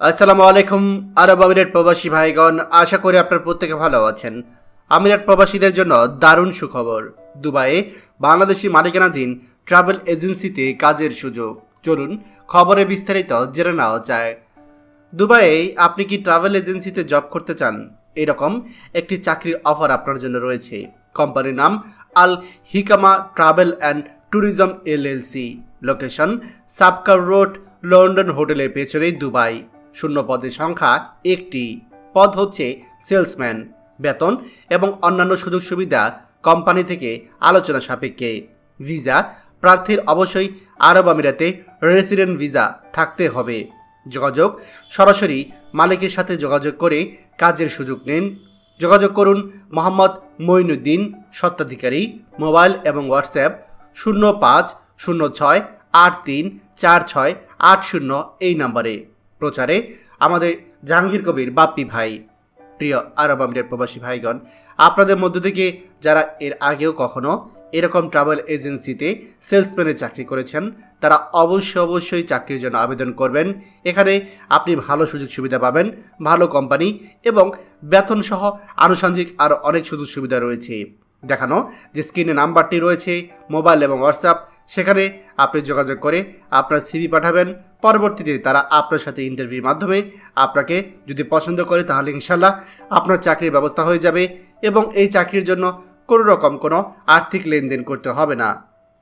আসসালামু আলাইকুম, আরব আমিরাত প্রবাসী ভাইগণ। আশা করি আপনার প্রত্যেকে ভালো আছেন। আমিরাত প্রবাসীদের জন্য দারুণ সুখবর। দুবাইয়ে বাংলাদেশি মালিকানাধীন ট্রাভেল এজেন্সিতে কাজের সুযোগ। চলুন খবরে বিস্তারিত জেনে নেওয়া যায়। দুবাইয়ে আপনি কি ট্রাভেল এজেন্সিতে জব করতে চান? এরকম একটি চাকরির অফার আপনার জন্য রয়েছে। কোম্পানির নাম Al Hikama travel and tourism LLC. Location Sabkha road, London হোটেলের পেছনেই দুবাই। শূন্য পদের সংখ্যা একটি। পদ হচ্ছে সেলসম্যান, বেতন এবং অন্যান্য সুযোগ সুবিধা কোম্পানি থেকে আলোচনা সাপেক্ষে। ভিসা, প্রার্থীর অবশ্যই আরব আমিরাতে রেসিডেন্ট ভিসা থাকতে হবে। যোগাযোগ, সরাসরি মালিকের সাথে যোগাযোগ করে কাজের সুযোগ নিন। যোগাযোগ করুন মোহাম্মদ মঈনুদ্দিন সত্ত্বাধিকারী মোবাইল এবং হোয়াটসঅ্যাপ শূন্য পাঁচ শূন্য ছয় আট তিন চার ছয় আট শূন্য এই নম্বরে। প্রচারে আমাদের জাহাঙ্গীর কবির বাপ্পি ভাই, প্রিয় আরব আমিরের প্রবাসী ভাইগণ, আপনাদের মধ্য থেকে যারা এর আগেও কখনো এরকম ট্রাভেল এজেন্সিতে সেলসম্যানের চাকরি করেছেন, তারা অবশ্যই অবশ্যই চাকরির জন্য আবেদন করবেন। এখানে আপনি ভালো সুযোগ সুবিধা পাবেন, ভালো কোম্পানি এবং বেতন সহ আনুষঙ্গিক আরও অনেক সুযোগ সুবিধা রয়েছে। দেখানো যে স্ক্রিনে নাম্বারটি রয়েছে, মোবাইল এবং হোয়াটসঅ্যাপ। সেখানে আপনি যোগাযোগ করে আপনার সিভি পাঠাবেন। পরবর্তীতে তারা আপনার সাথে ইন্টারভিউর মাধ্যমে আপনাকে যদি পছন্দ করে তাহলে ইনশাল্লাহ আপনার চাকরির ব্যবস্থা হয়ে যাবে এবং এই চাকরির জন্য কোনো রকম কোনো আর্থিক লেনদেন করতে হবে না।